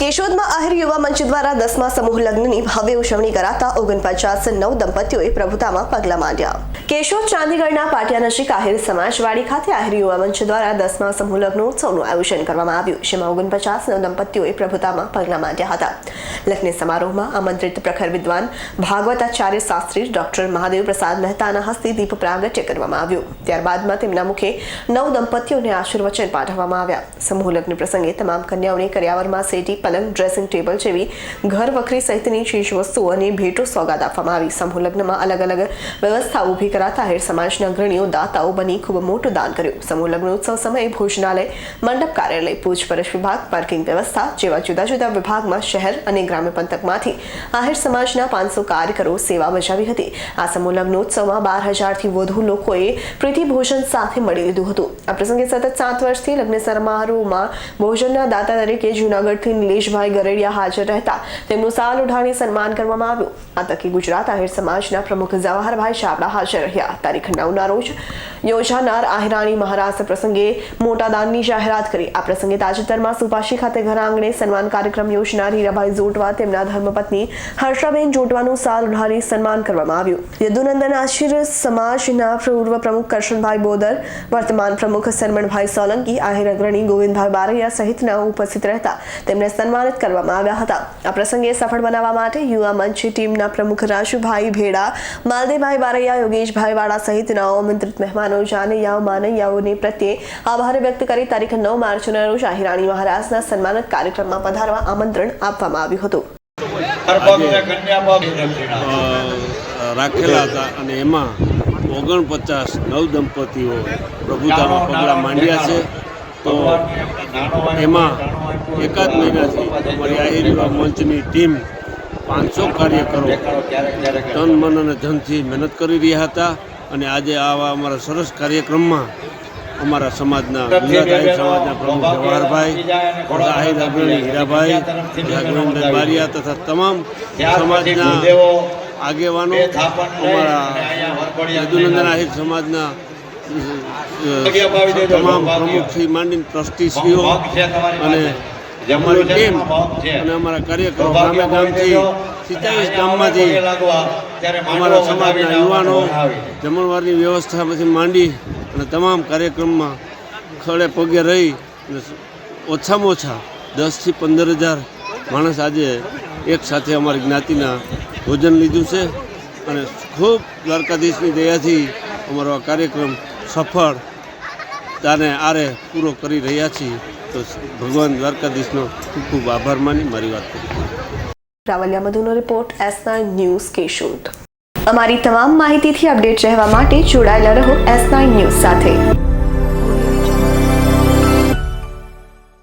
કેશોદમાં આહિર યુવા મંચ દ્વારા દસમા સમૂહ લગ્નની ભવ્ય ઉજવણી કરાતા ઓગણપચાસ નવ દંપતીઓએ પ્રભુતામાં પગલા માંડ્યા. કેશોદ ચાંદીગઢના પાટિયા નજીક આહિર સમાજવાડી ખાતે આહિર યુવા મંચ દ્વારા દસમા સમૂહ લગ્નોત્સવનું આયોજન કરવામાં આવ્યું, જેમાં ઓગણપચાસ નવ દંપતીઓએ પ્રભુતામાં પગલા માંડ્યા હતા. લગ્ન સમારોહમાં આમંત્રિત પ્રખર વિદ્વાન ભાગવતાચાર્ય શાસ્ત્રી ડોક્ટર મહાદેવ પ્રસાદ મહેતાના હસ્તે દીપ પ્રાગટ્ય કરવામાં આવ્યું. ત્યારબાદમાં તેમના મુખે નવ દંપતીઓને આશીર્વચન પાઠવવામાં આવ્યા. સમૂહ લગ્ન પ્રસંગે તમામ કન્યાઓને કર્યાવરમાં સેટી પલંગ ડ્રેસિંગ ટેબલ જેવી ઘર વખરી સહિતની ચીજ વસ્તુઓ અને ભેટો સોગાદ આપવામાં આવી. સમૂહ લગ્નમાં અલગ અલગ વ્યવસ્થા ઊભી કરાતા હેર સમાજના અગ્રણીઓ, દાતાઓ બની ખૂબ મોટું દાન કર્યું. સમૂહ લગ્નોત્સવ સમયે ભોજનાલય, મંડપ કાર્યાલય પૂછપરછ વિભાગ, પાર્કિંગ વ્યવસ્થા જેવા જુદા જુદા વિભાગમાં શહેર અને ગ્રામ્ય પંથકમાંથી આહિર સમાજના પાંચસો કાર્યકરો સેવા બજાવી હતી. આ સમૂહ લગ્નોત્સવમાં બાર હજારથી વધુ લોકોએ પ્રીતિ ભોજન સાથે મળી લીધું હતું. આ પ્રસંગે સતત સાત વર્ષથી લગ્ન સમારોહમાં ભોજનના દાતા તરીકે જૂનાગઢથી નિલેશભાઈ ગરેડિયા હાજર રહેતા. તેમનું સાલ ઉઠાણી સન્માન કરવામાં આવ્યું. આ તકે ગુજરાત આહિર સમાજના પ્રમુખ જવાહરભાઈ ચાવડા હાજર રહ્યા. તારીખ નવના રોજ યોજાનાર આહિરાણી મહારાજ પ્રસંગે મોટા દાનની જાહેરાત કરી. આ પ્રસંગે તાજેતરમાં સુપાશી ખાતે ઘર આંગણે સન્માન કાર્યક્રમ યોજનાર હીરાભાઈ જોટવા, તેમના ધર્મપત્ની હર્ષાબેન જોટવાનું સાલ ઉઢાણી સન્માન કરવામાં આવ્યું. યદુનંદન આશીર સમાજના પૂર્વ પ્રમુખ કરશનભાઈ બોદર, વર્તમાન પ્રમુખ સરમણભાઈ સોલંકી, આહિર અગ્રણી ગોવિંદભાઈ બારૈયા સહિતના ઉપસ્થિત રહેતા. તેમને સન્માનિત કરવામાં આવ્યા હતા. આ પ્રસંગે સફળ બનાવવા માટે યુવા મંચ ટીમના પ્રમુખ રાજુભાઈ ભેડા માલદેવભાઈ બારૈયા યોગેશભાઈ વાળા સહિતના આમંત્રિત મહેમાનો જાનૈયાઓ માનૈયાઓને પ્રત્યે આભાર વ્યક્ત કરી તારીખ નવ માર્ચના રોજ આહિરાણી મહારાજના સન્માનિત કાર્યક્રમમાં પધારવા આમંત્રણ આપવામાં આવ્યું હતું. રાખેલા હતા અને એમાં ઓગણપચાસ નવ દંપતીઓ પ્રભુતામાં પગલાં માંડ્યા છે. તો એમાં એકાદ મહિનાથી અમારી આહિર મંચની ટીમ પાંચસો કાર્યકરો તન મન અને ધનથી મહેનત કરી રહ્યા હતા અને આજે આવા અમારા સરસ કાર્યક્રમમાં અમારા સમાજના ગુજરાત આહિર સમાજના પ્રમુખ જવાહરભાઈ ખોરદા આહિર અગ્રણી હીરાભાઈ જાગરણભાઈ બારિયા તથા તમામ સમાજના આગેવાનો અમારા યદુનંદન આહિર સમાજના તમામ પ્રમુખથી માંડીને ટ્રસ્ટીશ્રીઓ અને અમારી ટીમ અને અમારા કાર્યકરો ગામે ગામથી સિત્તાવીસ ગામમાંથી અમારા સમાજના યુવાનો જમણવારની વ્યવસ્થામાંથી માંડી અને તમામ કાર્યક્રમમાં ખડે પગે રહી અને ઓછામાં ઓછા દસથી પંદર હજાર માણસ આજે એક સાથે અમારી જ્ઞાતિના ભોજન લીધું છે. અને ખૂબ દ્વારકાધીશની દયાથી અમારો આ કાર્યક્રમ સફળ તાને આરે પૂરો કરી રહ્યા છીએ, તો ભગવાન દ્વારકાધીશનો ખૂબ ખૂબ આભાર માની મારી વાત Ravaliya મધુનો report S nine news Keshod. અમારી તમામ માહિતીથી અપડેટ રહેવા માટે જોડાયેલા રહો એસ નાઇન ન્યૂઝ સાથે.